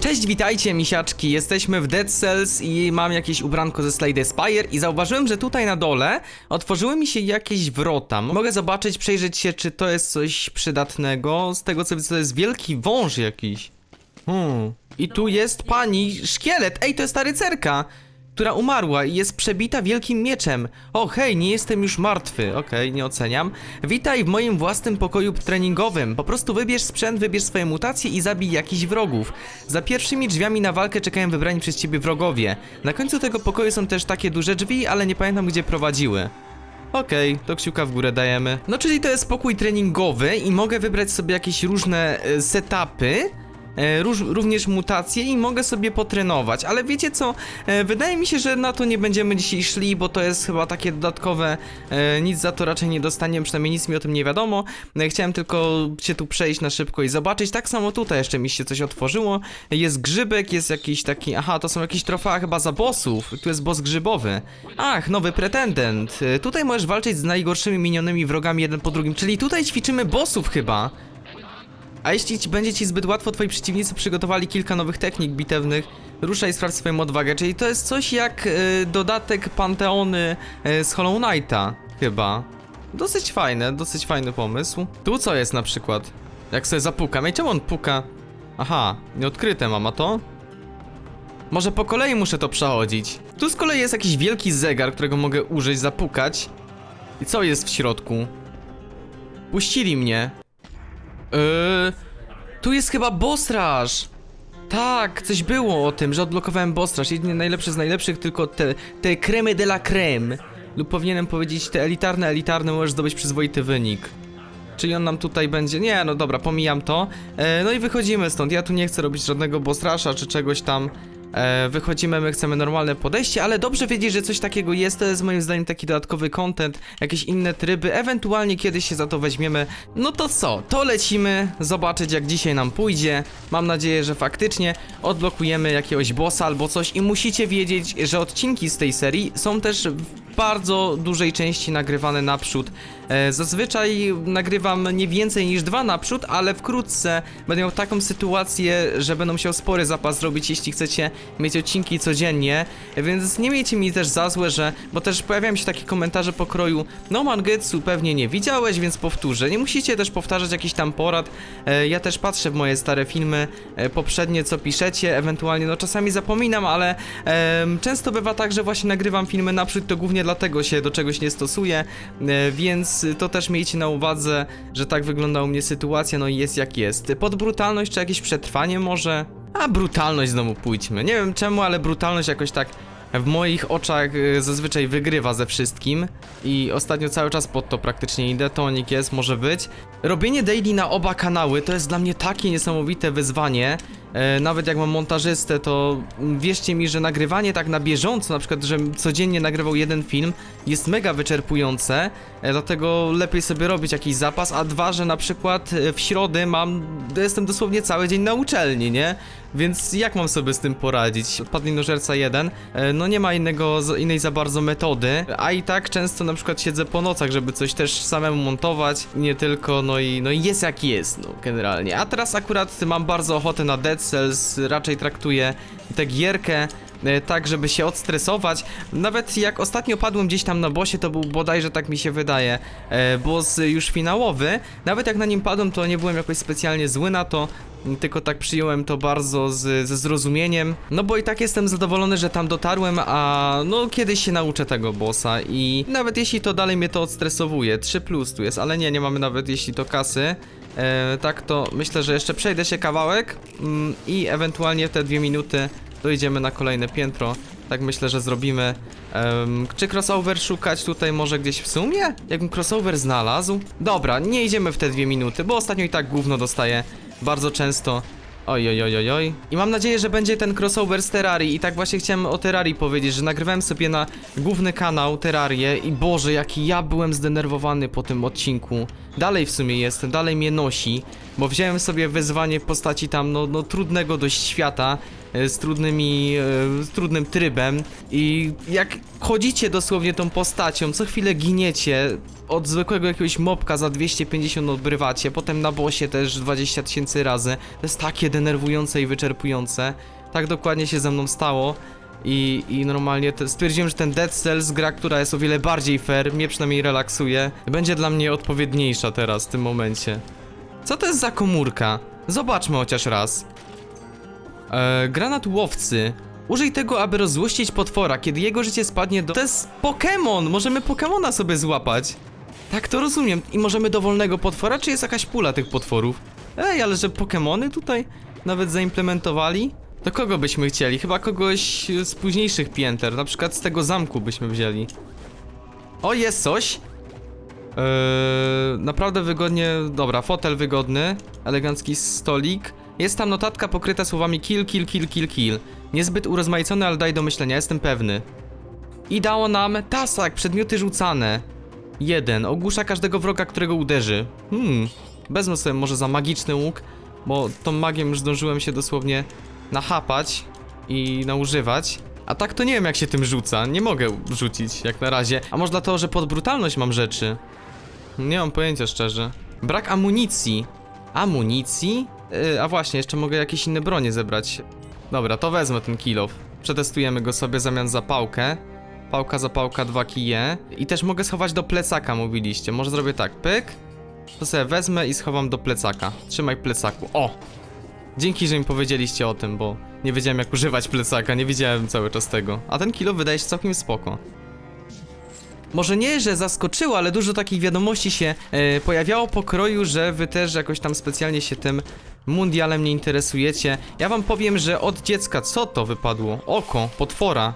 Cześć, witajcie misiaczki, jesteśmy w Dead Cells i mam jakieś ubranko ze Slade Spire i zauważyłem, że tutaj na dole otworzyły mi się jakieś wrota. Mogę zobaczyć, przejrzeć się, czy to jest coś przydatnego. Z tego co widzę, to jest wielki wąż jakiś. Hmm. I tu jest pani szkielet. Ej, to jest ta rycerka, która umarła i jest przebita wielkim mieczem. O, hej, nie jestem już martwy. Okej, nie oceniam. Witaj w moim własnym pokoju treningowym. Po prostu wybierz sprzęt, wybierz swoje mutacje i zabij jakichś wrogów. Za pierwszymi drzwiami na walkę czekają wybrani przez ciebie wrogowie. Na końcu tego pokoju są też takie duże drzwi, ale nie pamiętam gdzie prowadziły. Okej, to kciuka w górę dajemy. No czyli to jest pokój treningowy i mogę wybrać sobie jakieś różne e, setupy. E, również mutacje i mogę sobie potrenować, ale wiecie co, e, wydaje mi się, że na to nie będziemy dzisiaj szli, bo to jest chyba takie dodatkowe, e, nic za to raczej nie dostaniemy, przynajmniej nic mi o tym nie wiadomo, chciałem tylko się tu przejść na szybko i zobaczyć, tak samo tutaj jeszcze mi się coś otworzyło, jest grzybek, jest jakiś taki, aha, to są jakieś trofea chyba za bossów, tu jest boss grzybowy, ach, nowy pretendent, tutaj możesz walczyć z najgorszymi minionymi wrogami jeden po drugim, czyli tutaj ćwiczymy bossów chyba, a jeśli ci będzie ci zbyt łatwo, twoi przeciwnicy przygotowali kilka nowych technik bitewnych, ruszaj i sprawdź swoją odwagę, czyli to jest coś jak y, dodatek Panteony y, z Hollow Knighta, chyba. Dosyć fajne, dosyć fajny pomysł. Tu co jest na przykład? Jak sobie zapukam, i czemu on puka? Aha, nieodkryte mam, a to? Może po kolei muszę to przechodzić. Tu z kolei jest jakiś wielki zegar, którego mogę użyć, zapukać. I co jest w środku? Puścili mnie. Yy, tu jest chyba boss rush. Tak, coś było o tym, że odblokowałem boss rush. Jedynie najlepszy z najlepszych, tylko te, te creme de la creme. Lub powinienem powiedzieć te elitarne, elitarne możesz zdobyć przyzwoity wynik. Czyli on nam tutaj będzie... Nie, no dobra, pomijam to. E, no i wychodzimy stąd. Ja tu nie chcę robić żadnego boss rusha czy czegoś tam. E, wychodzimy, my chcemy normalne podejście, ale dobrze wiedzieć, że coś takiego jest. To jest moim zdaniem taki dodatkowy content, jakieś inne tryby. Ewentualnie kiedyś się za to weźmiemy. No to co? To lecimy zobaczyć, jak dzisiaj nam pójdzie. Mam nadzieję, że faktycznie odblokujemy jakiegoś bossa albo coś. I musicie wiedzieć, że odcinki z tej serii są też bardzo dużej części nagrywane naprzód. E, zazwyczaj nagrywam nie więcej niż dwa naprzód, ale wkrótce będę miał taką sytuację, że będę musiał spory zapas zrobić, jeśli chcecie mieć odcinki codziennie, więc nie miejcie mi też za złe, że, bo też pojawiają się takie komentarze pokroju No Mangetsu pewnie nie widziałeś, więc powtórzę. Nie musicie też powtarzać jakichś tam porad. E, ja też patrzę w moje stare filmy e, poprzednie, co piszecie, ewentualnie no czasami zapominam, ale em, często bywa tak, że właśnie nagrywam filmy naprzód, to głównie dlatego się do czegoś nie stosuję, e, więc to też miejcie na uwadze, że tak wygląda u mnie sytuacja, no i jest jak jest. Pod brutalność czy jakieś przetrwanie może? A brutalność znowu pójdźmy. Nie wiem czemu, ale brutalność jakoś tak w moich oczach y, zazwyczaj wygrywa ze wszystkim i ostatnio cały czas pod to praktycznie idę, tonik jest, może być. Robienie daily na oba kanały to jest dla mnie takie niesamowite wyzwanie. E, nawet jak mam montażystę, to wierzcie mi, że nagrywanie tak na bieżąco, na przykład, że codziennie nagrywał jeden film, jest mega wyczerpujące, e, dlatego lepiej sobie robić jakiś zapas, a dwa, że na przykład e, w środę mam, jestem dosłownie cały dzień na uczelni, nie? Więc jak mam sobie z tym poradzić? Padlinożerca 1, e, no nie ma innego, innej za bardzo metody, a i tak często na przykład siedzę po nocach, żeby coś też samemu montować, nie tylko, no i, no i jest jak jest, no generalnie. A teraz akurat mam bardzo ochotę na Dead Cells, raczej traktuję tę gierkę e, tak, żeby się odstresować. Nawet jak ostatnio padłem gdzieś tam na bosie, to był bodajże, tak mi się wydaje, e, boss już finałowy. Nawet jak na nim padłem, to nie byłem jakoś specjalnie zły na to, tylko tak przyjąłem to bardzo z, ze zrozumieniem. No bo i tak jestem zadowolony, że tam dotarłem, a no kiedyś się nauczę tego bossa i nawet jeśli to dalej mnie to odstresowuje, 3 plus tu jest, ale nie, nie mamy nawet jeśli to kasy. E, tak to myślę, że jeszcze przejdę się kawałek mm, i ewentualnie te dwie minuty dojdziemy na kolejne piętro. Tak myślę, że zrobimy. Em, czy crossover szukać tutaj może gdzieś w sumie? Jakbym crossover znalazł? Dobra, nie idziemy w te dwie minuty, bo ostatnio i tak gówno dostaję bardzo często. Oj, oj, oj, oj, oj. I mam nadzieję, że będzie ten crossover z Terrarii. I tak właśnie chciałem o Terrarii powiedzieć, że nagrywałem sobie na główny kanał Terrarię i Boże, jaki ja byłem zdenerwowany po tym odcinku. Dalej w sumie jestem, dalej mnie nosi. bo wziąłem sobie wyzwanie w postaci tam, no, no trudnego dość świata, z trudnymi, e, z trudnym trybem i jak chodzicie dosłownie tą postacią, co chwilę giniecie, od zwykłego jakiegoś mobka za 250 odbrywacie, potem na bosie też 20 tysięcy razy, to jest takie denerwujące i wyczerpujące, tak dokładnie się ze mną stało. I, I normalnie te, stwierdziłem, że ten Dead Cells, gra, która jest o wiele bardziej fair, mnie przynajmniej relaksuje, będzie dla mnie odpowiedniejsza teraz w tym momencie. Co to jest za komórka? Zobaczmy chociaż raz. E, granat łowcy. Użyj tego, aby rozzłościć potwora, kiedy jego życie spadnie do... To jest Pokémon! Możemy Pokémona sobie złapać. Tak to rozumiem. I możemy dowolnego potwora, czy jest jakaś pula tych potworów? Ej, ale że Pokémony tutaj nawet zaimplementowali? To kogo byśmy chcieli? Chyba kogoś z późniejszych pięter, na przykład z tego zamku byśmy wzięli. O, jest coś! Eee, naprawdę wygodnie, dobra, fotel wygodny, elegancki stolik. Jest tam notatka pokryta słowami kill, kill, kill, kill, kill. Niezbyt urozmaicony, ale daj do myślenia, jestem pewny. I dało nam tasak, przedmioty rzucane. Jeden, ogłusza każdego wroga, którego uderzy. Hmm, wezmę sobie może za magiczny łuk, bo tą magią już zdążyłem się dosłownie nachapać i naużywać. A tak to nie wiem jak się tym rzuca, nie mogę rzucić jak na razie. A może dlatego, że pod brutalność mam rzeczy? Nie mam pojęcia szczerze. Brak amunicji. Amunicji? Yy, a właśnie, jeszcze mogę jakieś inne bronie zebrać. Dobra, to wezmę ten kilof. Przetestujemy go sobie w zamian za pałkę. Pałka za pałka, dwa kije. I też mogę schować do plecaka, mówiliście. Może zrobię tak, pyk. To sobie wezmę i schowam do plecaka. Trzymaj plecaku. O! Dzięki, że mi powiedzieliście o tym, bo nie wiedziałem jak używać plecaka, nie wiedziałem cały czas tego. A ten kilo wydaje się całkiem spoko. Może nie, że zaskoczyło, ale dużo takich wiadomości się e, pojawiało po kroju, że wy też jakoś tam specjalnie się tym mundialem nie interesujecie. Ja wam powiem, że od dziecka co to wypadło? Oko, potwora.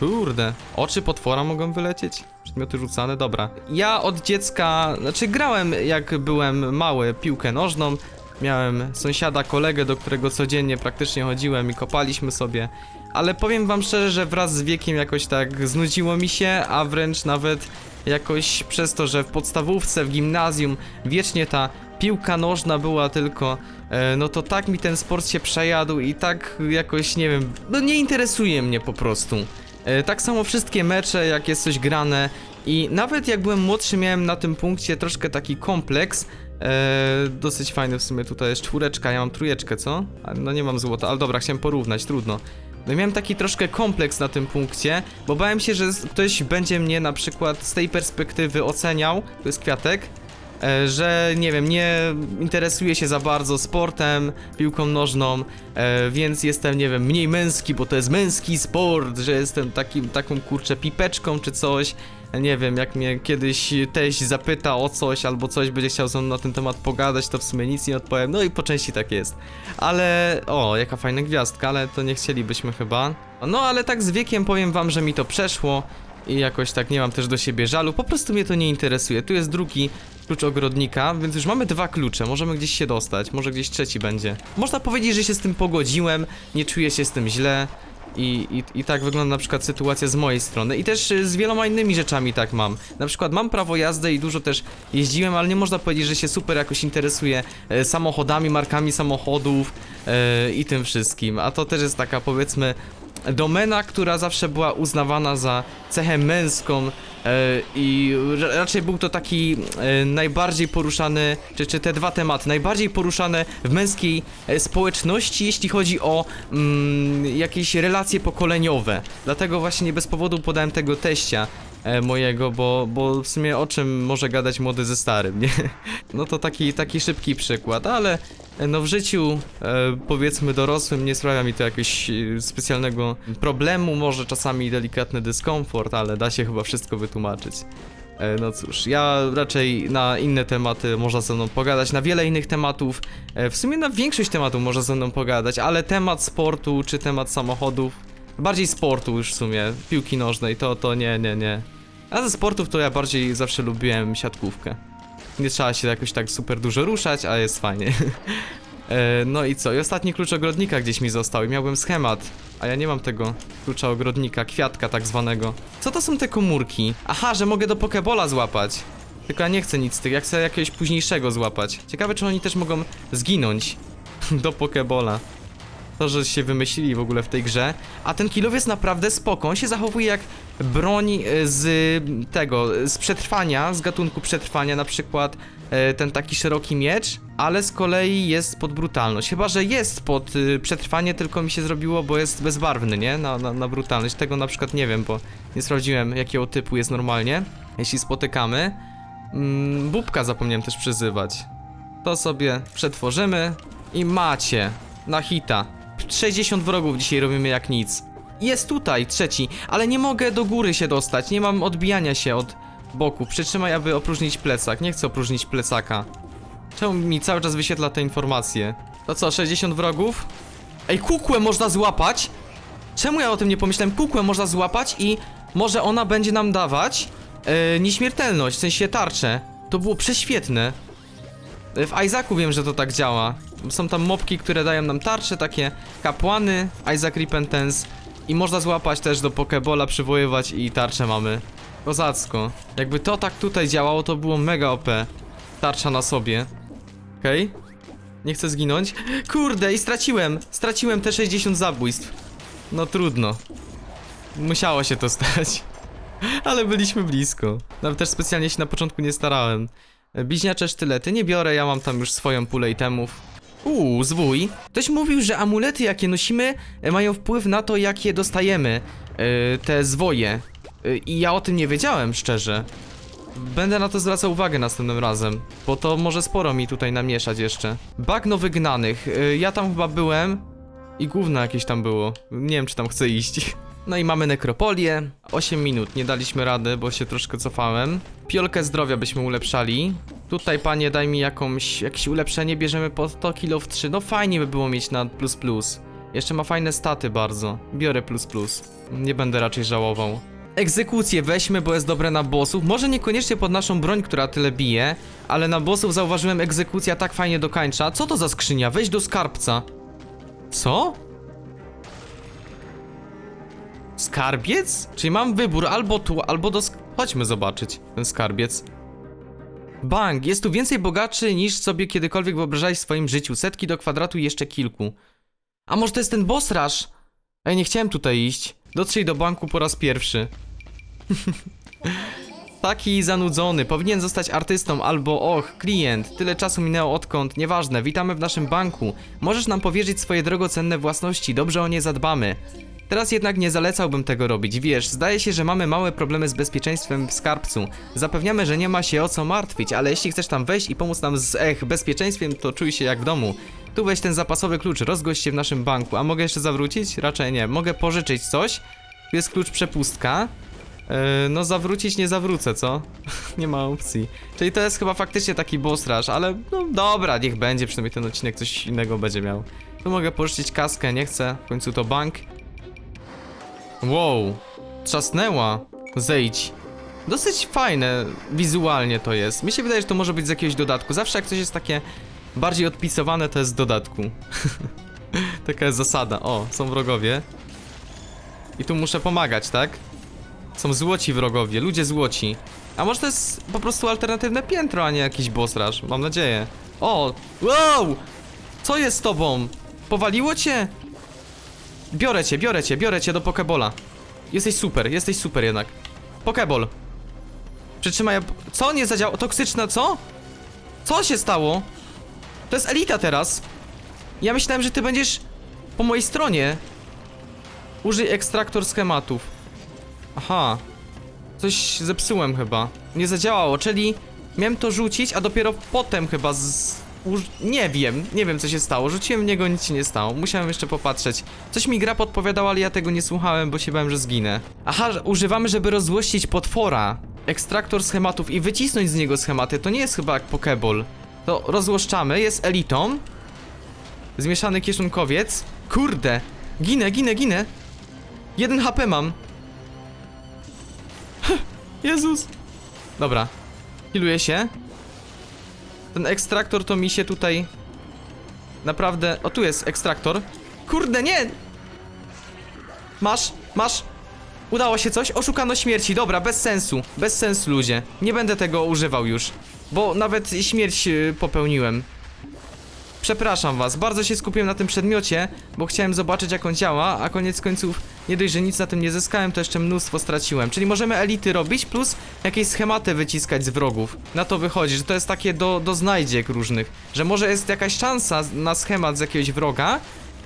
Kurde, oczy potwora mogą wylecieć? Przedmioty rzucane, dobra. Ja od dziecka, znaczy grałem jak byłem mały piłkę nożną. Miałem sąsiada, kolegę, do którego codziennie praktycznie chodziłem i kopaliśmy sobie. Ale powiem wam szczerze, że wraz z wiekiem jakoś tak znudziło mi się, a wręcz nawet jakoś przez to, że w podstawówce, w gimnazjum wiecznie ta piłka nożna była tylko, e, no to tak mi ten sport się przejadł i tak jakoś, nie wiem, no nie interesuje mnie po prostu. E, tak samo wszystkie mecze, jak jest coś grane i nawet jak byłem młodszy miałem na tym punkcie troszkę taki kompleks, e, dosyć fajny w sumie tutaj jest czwóreczka, ja mam trójeczkę, co? No nie mam złota, ale dobra, chciałem porównać, trudno. No miałem taki troszkę kompleks na tym punkcie, bo bałem się, że ktoś będzie mnie na przykład z tej perspektywy oceniał, to jest kwiatek, że nie wiem, nie interesuję się za bardzo sportem, piłką nożną, e, więc jestem, nie wiem, mniej męski, bo to jest męski sport, że jestem takim, taką kurczę pipeczką czy coś. Nie wiem, jak mnie kiedyś teść zapyta o coś albo coś będzie chciał ze mną na ten temat pogadać, to w sumie nic nie odpowiem. No i po części tak jest. Ale o, jaka fajna gwiazdka, ale to nie chcielibyśmy chyba. No ale tak z wiekiem powiem wam, że mi to przeszło i jakoś tak nie mam też do siebie żalu. Po prostu mnie to nie interesuje. Tu jest drugi klucz ogrodnika, więc już mamy dwa klucze. Możemy gdzieś się dostać, może gdzieś trzeci będzie. Można powiedzieć, że się z tym pogodziłem, nie czuję się z tym źle. I, i, I tak wygląda na przykład sytuacja z mojej strony. I też y, z wieloma innymi rzeczami tak mam. Na przykład mam prawo jazdy i dużo też jeździłem, ale nie można powiedzieć, że się super jakoś interesuję e, samochodami, markami samochodów e, i tym wszystkim. A to też jest taka powiedzmy domena, która zawsze była uznawana za cechę męską e, i ra- raczej był to taki e, najbardziej poruszany, czy, czy te dwa tematy, najbardziej poruszane w męskiej e, społeczności, jeśli chodzi o mm, jakieś relacje pokoleniowe. Dlatego właśnie nie bez powodu podałem tego teścia mojego, bo, bo w sumie o czym może gadać młody ze starym, nie? No to taki, taki szybki przykład, ale e, no w życiu e, powiedzmy dorosłym nie sprawia mi to jakiegoś e, specjalnego problemu, może czasami delikatny dyskomfort, ale da się chyba wszystko wytłumaczyć. E, No cóż, ja raczej na inne tematy można ze mną pogadać, na wiele innych tematów, e, w sumie na większość tematów można ze mną pogadać, ale temat sportu czy temat samochodów, bardziej sportu już w sumie, piłki nożnej, to, to nie, nie, nie. A ze sportów to ja bardziej zawsze lubiłem siatkówkę. Nie trzeba się jakoś tak super dużo ruszać, a jest fajnie. E, no i co? I ostatni klucz ogrodnika gdzieś mi został i miałbym schemat. A ja nie mam tego klucza ogrodnika, kwiatka tak zwanego. Co to są te komórki? Aha, że mogę do Pokebola złapać. Tylko ja nie chcę nic z tych, ja chcę jakiegoś późniejszego złapać. Ciekawe, czy oni też mogą zginąć do Pokebola. To, że się wymyślili w ogóle w tej grze. A ten kilow jest naprawdę spoko. On się zachowuje jak broń e, z tego, z przetrwania, z gatunku przetrwania, na przykład e, ten taki szeroki miecz, ale z kolei jest pod brutalność. Chyba, że jest pod y, przetrwanie, tylko mi się zrobiło, bo jest bezbarwny, nie? Na, na, na brutalność. Tego na przykład nie wiem, bo nie sprawdziłem, jakiego typu jest normalnie. Jeśli spotykamy. Mm, bubka zapomniałem też przyzywać. To sobie przetworzymy i macie na hita. 60 wrogów dzisiaj robimy jak nic. Jest tutaj trzeci, ale nie mogę do góry się dostać. Nie mam odbijania się od boku. Przytrzymaj, aby opróżnić plecak. Nie chcę opróżnić plecaka. Czemu mi cały czas wyświetla te informacje? To co, 60 wrogów? Ej, kukłę można złapać? Czemu ja o tym nie pomyślałem? Kukłę można złapać i może ona będzie nam dawać e, nieśmiertelność, w sensie tarczę. To było prześwietne. E, W Isaacu wiem, że to tak działa. Są tam mopki, które dają nam tarcze, takie kapłany, Isaac Repentance i można złapać też do Pokebola, przywoływać i tarczę mamy. Kozacko. Jakby to tak tutaj działało, to było mega OP. Tarcza na sobie. Okej. Nie chcę zginąć. Kurde, i straciłem. Straciłem te 60 zabójstw. No trudno. Musiało się to stać. Ale byliśmy blisko. Nawet też specjalnie się na początku nie starałem. Bliźniacze sztylety nie biorę, ja mam tam już swoją pulę itemów. Uuu, zwój. Ktoś mówił, że amulety jakie nosimy e, mają wpływ na to jakie dostajemy e, te zwoje. E, I ja o tym nie wiedziałem, szczerze. Będę na to zwracał uwagę następnym razem, bo to może sporo mi tutaj namieszać jeszcze. Bagno wygnanych. E, ja tam chyba byłem i gówno jakieś tam było. Nie wiem, czy tam chcę iść. No i mamy nekropolię. 8 minut, nie daliśmy rady, bo się troszkę cofałem. Piolkę zdrowia byśmy ulepszali. Tutaj, panie, daj mi jakąś, jakieś ulepszenie, bierzemy po 100 kilo w 3. No fajnie by było mieć na plus plus. Jeszcze ma fajne staty bardzo. Biorę plus plus. Nie będę raczej żałował. Egzekucję weźmy, bo jest dobre na bossów. Może niekoniecznie pod naszą broń, która tyle bije, ale na bossów zauważyłem egzekucja tak fajnie dokańcza. Co to za skrzynia? Weź do skarbca. Co? Skarbiec? Czyli mam wybór albo tu, albo do. Chodźmy zobaczyć ten skarbiec. Bank, jest tu więcej bogaczy niż sobie kiedykolwiek wyobrażałeś w swoim życiu. Setki do kwadratu i jeszcze kilku. A może to jest ten boss rush? Ej, nie chciałem tutaj iść. Dotrzyj do banku po raz pierwszy. Taki zanudzony, powinien zostać artystą albo och, klient, tyle czasu minęło odkąd, nieważne, witamy w naszym banku. Możesz nam powierzyć swoje drogocenne własności, dobrze o nie zadbamy. Teraz jednak nie zalecałbym tego robić, wiesz, zdaje się, że mamy małe problemy z bezpieczeństwem w skarbcu. Zapewniamy, że nie ma się o co martwić, ale jeśli chcesz tam wejść i pomóc nam z, ech, bezpieczeństwem, to czuj się jak w domu. Tu weź ten zapasowy klucz, rozgość się w naszym banku, a mogę jeszcze zawrócić? Raczej nie, mogę pożyczyć coś. Tu jest klucz przepustka. Yy, no zawrócić nie zawrócę, co? nie ma opcji. Czyli to jest chyba faktycznie taki boss rush, ale no dobra, niech będzie, przynajmniej ten odcinek coś innego będzie miał. Tu mogę pożyczyć kaskę, nie chcę, w końcu to bank. Wow, trzasnęła. Zejdź. Dosyć fajne wizualnie to jest. Mi się wydaje, że to może być z jakiegoś dodatku. Zawsze jak coś jest takie bardziej odpisowane, to jest z dodatku. Taka jest zasada. O, są wrogowie. I tu muszę pomagać, tak? Są złoci wrogowie, ludzie złoci. A może to jest po prostu alternatywne piętro, a nie jakiś boss? Mam nadzieję. O! Wow! Co jest z tobą? Powaliło cię? Biorę cię, biorę cię, biorę cię do Pokebola. Jesteś super, jesteś super jednak. Pokeball. Przytrzymaj. Co nie zadziałało? Toksyczne, co? Co się stało? To jest elita teraz. Ja myślałem, że ty będziesz po mojej stronie. Użyj ekstraktor schematów. Aha. Coś zepsułem chyba. Nie zadziałało, czyli miałem to rzucić, a dopiero potem chyba z... Uż... Nie wiem, nie wiem co się stało. Rzuciłem w niego, nic się nie stało. Musiałem jeszcze popatrzeć. Coś mi gra podpowiadała, ale ja tego nie słuchałem, bo się bałem, że zginę. Aha, używamy, żeby rozzłościć potwora. Ekstraktor schematów i wycisnąć z niego schematy. To nie jest chyba jak Pokeball. To rozłoszczamy, jest elitą. Zmieszany kieszonkowiec. Kurde! Ginę, ginę, ginę! Jeden HP mam. Jezus! Dobra. Healuję się. Ten ekstraktor to mi się tutaj... Naprawdę... O, tu jest ekstraktor. Kurde, nie! Masz, masz! Udało się coś? Oszukano śmierci. Dobra, bez sensu. Bez sensu, ludzie. Nie będę tego używał już. Bo nawet śmierć y, popełniłem. Przepraszam was, bardzo się skupiłem na tym przedmiocie, bo chciałem zobaczyć jak on działa, a koniec końców nie dość, że nic na tym nie zyskałem, to jeszcze mnóstwo straciłem. Czyli możemy elity robić, plus jakieś schematy wyciskać z wrogów. Na to wychodzi, że to jest takie do, do znajdziek różnych, że może jest jakaś szansa na schemat z jakiegoś wroga,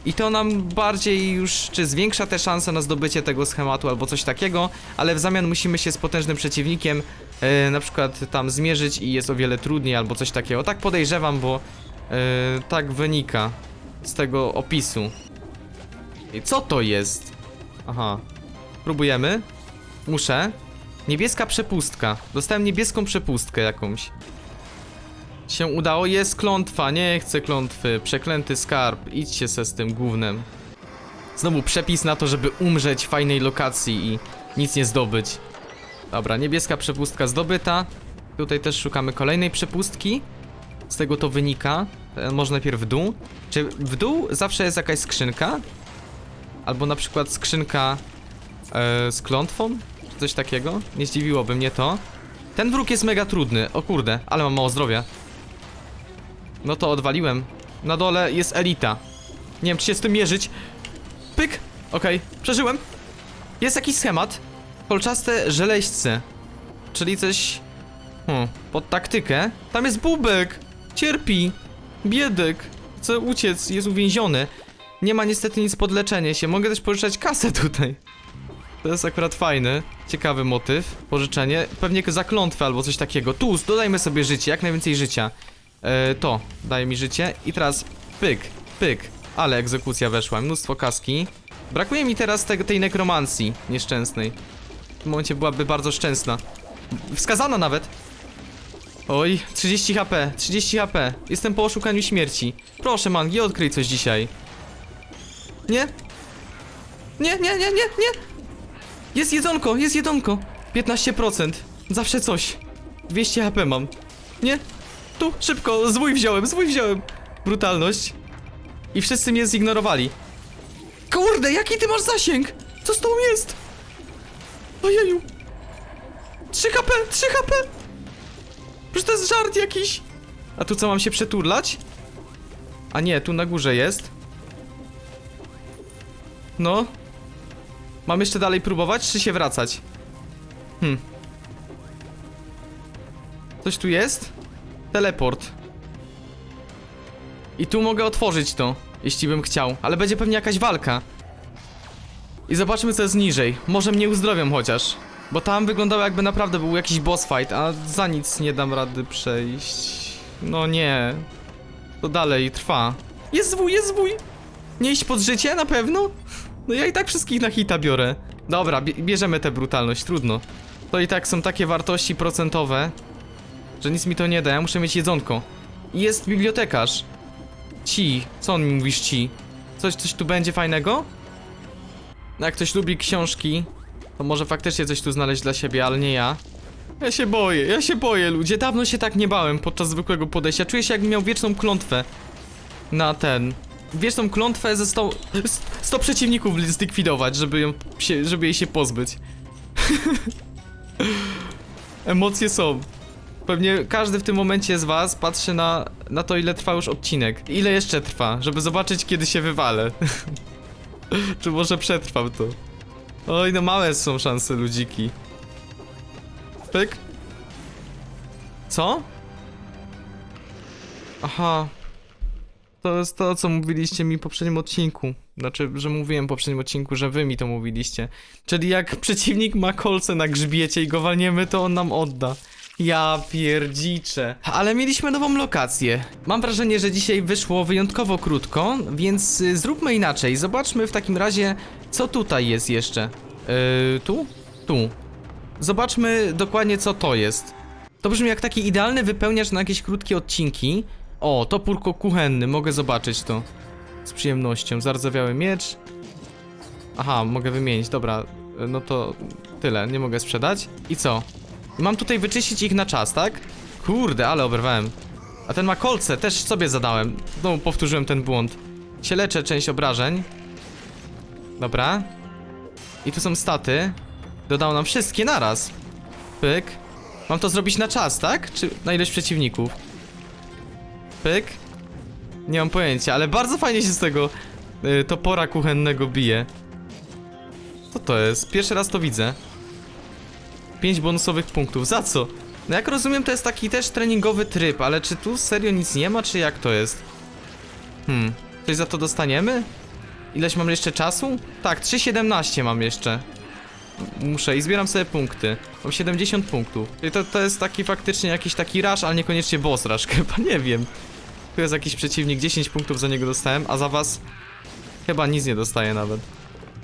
i to nam bardziej już, czy zwiększa te szanse na zdobycie tego schematu albo coś takiego, ale w zamian musimy się z potężnym przeciwnikiem e, na przykład tam zmierzyć i jest o wiele trudniej albo coś takiego. Tak podejrzewam, bo e, tak wynika z tego opisu. I co to jest? Aha. Próbujemy. Muszę. Niebieska przepustka. Dostałem niebieską przepustkę jakąś. Się udało, jest klątwa, nie chcę klątwy, przeklęty skarb, idźcie se z tym gównem. Znowu przepis na to, żeby umrzeć w fajnej lokacji i nic nie zdobyć. Dobra, niebieska przepustka zdobyta. Tutaj też szukamy kolejnej przepustki. Z tego to wynika. E, Może najpierw w dół. Czy w dół zawsze jest jakaś skrzynka? Albo na przykład skrzynka e, z klątwą? Czy Coś takiego? Nie zdziwiłoby mnie to. Ten wróg jest mega trudny. O kurde, ale mam mało zdrowia. No to odwaliłem. Na dole jest elita. Nie wiem, czy się z tym mierzyć. Pyk! Okej, przeżyłem. Jest jakiś schemat. Kolczaste żeleźce. Czyli coś... Hmm, pod taktykę. Tam jest bubek! Cierpi! Biedek! Chce uciec, jest uwięziony. Nie ma niestety nic pod leczenie się. Mogę też pożyczać kasę tutaj. To jest akurat fajny, ciekawy motyw. Pożyczenie. Pewnie za klątwę albo coś takiego. Tu, dodajmy sobie życie, jak najwięcej życia. E, to daje mi życie. I teraz pyk, pyk. Ale egzekucja weszła, mnóstwo kaski. Brakuje mi teraz tego, tej nekromancji nieszczęsnej. W tym momencie byłaby bardzo szczęsna. Wskazana nawet. Oj, 30 HP, 30 HP. Jestem po oszukaniu śmierci. Proszę, Mangi, odkryj coś dzisiaj. Nie? Nie, nie, nie, nie, nie! Jest jedzonko, jest jedzonko! 15%. Zawsze coś. 200 HP mam. Nie? Tu, szybko, zwój wziąłem, zwój wziąłem. Brutalność. I wszyscy mnie zignorowali. Kurde, jaki ty masz zasięg? Co z tobą jest? Ojeju. 3 HP, 3 HP! Przecież to jest żart jakiś. A tu co, mam się przeturlać? A nie, tu na górze jest. No. Mam jeszcze dalej próbować, czy się wracać? Hmm. Coś tu jest? Teleport. I tu mogę otworzyć to, jeśli bym chciał, ale będzie pewnie jakaś walka. I zobaczmy co jest niżej. Może mnie uzdrowią chociaż. Bo tam wyglądało jakby naprawdę był jakiś boss fight, a za nic nie dam rady przejść. No nie. To dalej trwa. Jest zwój, jest zwój! Nie iść pod życie na pewno? No ja i tak wszystkich na hita biorę. Dobra, bie bierzemy tę brutalność, trudno. To i tak są takie wartości procentowe, że nic mi to nie da, ja muszę mieć jedzonko. Jest bibliotekarz. Ci, co on mi mówisz ci? Coś, coś tu będzie fajnego? Jak ktoś lubi książki, to może faktycznie coś tu znaleźć dla siebie, ale nie ja. Ja się boję, ja się boję, ludzie. Dawno się tak nie bałem podczas zwykłego podejścia. Czuję się jakbym miał wieczną klątwę na ten. Wieczną klątwę ze 100, 100 przeciwników zlikwidować, żeby, ją się, żeby jej się pozbyć. Emocje są. Pewnie każdy w tym momencie z was patrzy na, na to, ile trwa już odcinek. Ile jeszcze trwa, żeby zobaczyć, kiedy się wywalę. Czy może przetrwam to? Oj, no małe są szanse, ludziki. Pyk. Co? Aha. To jest to, co mówiliście mi w poprzednim odcinku. Znaczy, że mówiłem w poprzednim odcinku, że wy mi to mówiliście. Czyli jak przeciwnik ma kolce na grzbiecie i go walniemy, to on nam odda. Ja pierdziczę. Ale mieliśmy nową lokację. Mam wrażenie, że dzisiaj wyszło wyjątkowo krótko, więc y, zróbmy inaczej. Zobaczmy w takim razie, co tutaj jest jeszcze. Yy, tu? Tu. Zobaczmy dokładnie, co to jest. To brzmi jak taki idealny wypełniacz na jakieś krótkie odcinki. O, topór kuchenny, mogę zobaczyć to. Z przyjemnością. Zardzewiały miecz. Aha, mogę wymienić, dobra. y, No to tyle, nie mogę sprzedać. I co? Mam tutaj wyczyścić ich na czas, tak? Kurde, ale oberwałem. A ten ma kolce, też sobie zadałem. Znowu powtórzyłem ten błąd. Się leczę część obrażeń. Dobra. I tu są staty. Dodał nam wszystkie naraz. Pyk. Mam to zrobić na czas, tak? Czy na ilość przeciwników? Pyk. Nie mam pojęcia, ale bardzo fajnie się z tego y, topora kuchennego bije. Co to jest? Pierwszy raz to widzę. 5 bonusowych punktów. Za co? No jak rozumiem, to jest taki też treningowy tryb, ale czy tu serio nic nie ma, czy jak to jest? Hmm. Coś za to dostaniemy? Ileś mam jeszcze czasu? Tak, 3,17 mam jeszcze. Muszę i zbieram sobie punkty. Mam 70 punktów. Czyli to, to jest taki faktycznie jakiś taki rush, ale niekoniecznie boss rush, chyba nie wiem. Tu jest jakiś przeciwnik, 10 punktów za niego dostałem, a za was chyba nic nie dostaję nawet.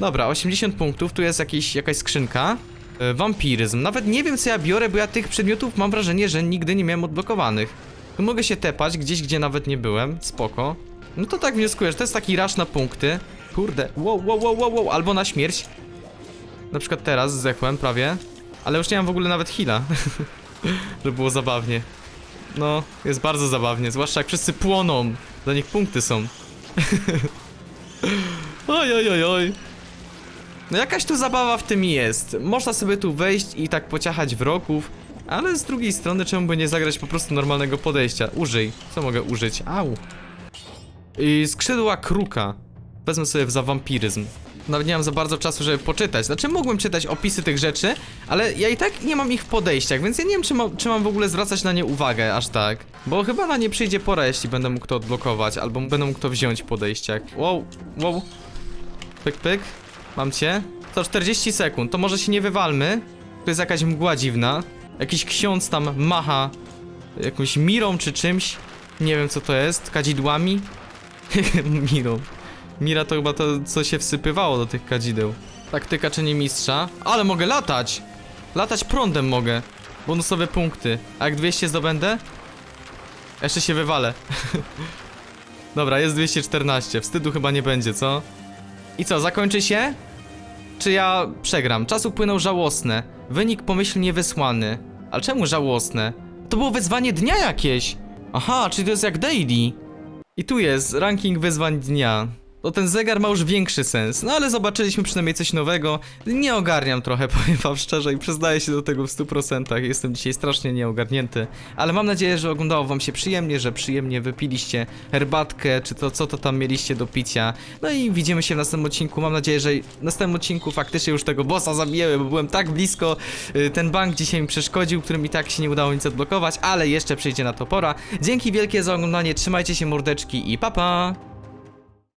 Dobra, 80 punktów, tu jest jakiś, jakaś skrzynka. E, Wampiryzm. Nawet nie wiem co ja biorę, bo ja tych przedmiotów mam wrażenie, że nigdy nie miałem odblokowanych. Tu mogę się tepać gdzieś, gdzie nawet nie byłem. Spoko. No to tak wnioskuję, że to jest taki rush na punkty. Kurde, wow, wow, wow, wow, wow, albo na śmierć. Na przykład teraz zdechłem prawie, ale już nie mam w ogóle nawet heala. Żeby było zabawnie. No, jest bardzo zabawnie, zwłaszcza jak wszyscy płoną. Dla nich punkty są. oj, oj, oj, oj. No jakaś tu zabawa w tym jest. Można sobie tu wejść i tak pociachać wroków, ale z drugiej strony czemu by nie zagrać po prostu normalnego podejścia? Użyj. Co mogę użyć? Au. I skrzydła kruka. Wezmę sobie za wampiryzm. Nawet nie mam za bardzo czasu, żeby poczytać. Znaczy mógłbym czytać opisy tych rzeczy, ale ja i tak nie mam ich w podejściach, więc ja nie wiem, czy, ma, czy mam w ogóle zwracać na nie uwagę aż tak. Bo chyba na nie przyjdzie pora, jeśli będę mógł to odblokować, albo będę mógł to wziąć w podejściach. Wow, wow. Pyk, pyk. Mam cię. To 40 sekund, to może się nie wywalmy. To jest jakaś mgła dziwna. Jakiś ksiądz tam macha jakąś mirą czy czymś. Nie wiem co to jest. Kadzidłami. mirą. Mira to chyba to, co się wsypywało do tych kadzideł. Taktyka czyni mistrza. Ale mogę latać! Latać prądem mogę. Bonusowe punkty. A jak 200 zdobędę? Jeszcze się wywalę. Dobra, jest 214. Wstydu chyba nie będzie, co? I co, zakończy się? Czy ja przegram? Czas upłynął żałosne. Wynik pomyślnie wysłany. Ale czemu żałosne? To było wyzwanie dnia jakieś! Aha, czyli to jest jak daily. I tu jest ranking wyzwań dnia. To ten zegar ma już większy sens, no ale zobaczyliśmy przynajmniej coś nowego. Nie ogarniam trochę, powiem wam szczerze i przyznaję się do tego w 100%. Jestem dzisiaj strasznie nieogarnięty, ale mam nadzieję, że oglądało wam się przyjemnie, że przyjemnie wypiliście herbatkę, czy to co to tam mieliście do picia. No i widzimy się w następnym odcinku. Mam nadzieję, że w następnym odcinku faktycznie już tego bossa zabijemy, bo byłem tak blisko. Y, Ten bank dzisiaj mi przeszkodził, którym i tak się nie udało nic odblokować, ale jeszcze przyjdzie na to pora. Dzięki wielkie za oglądanie, trzymajcie się mordeczki i papa! Pa.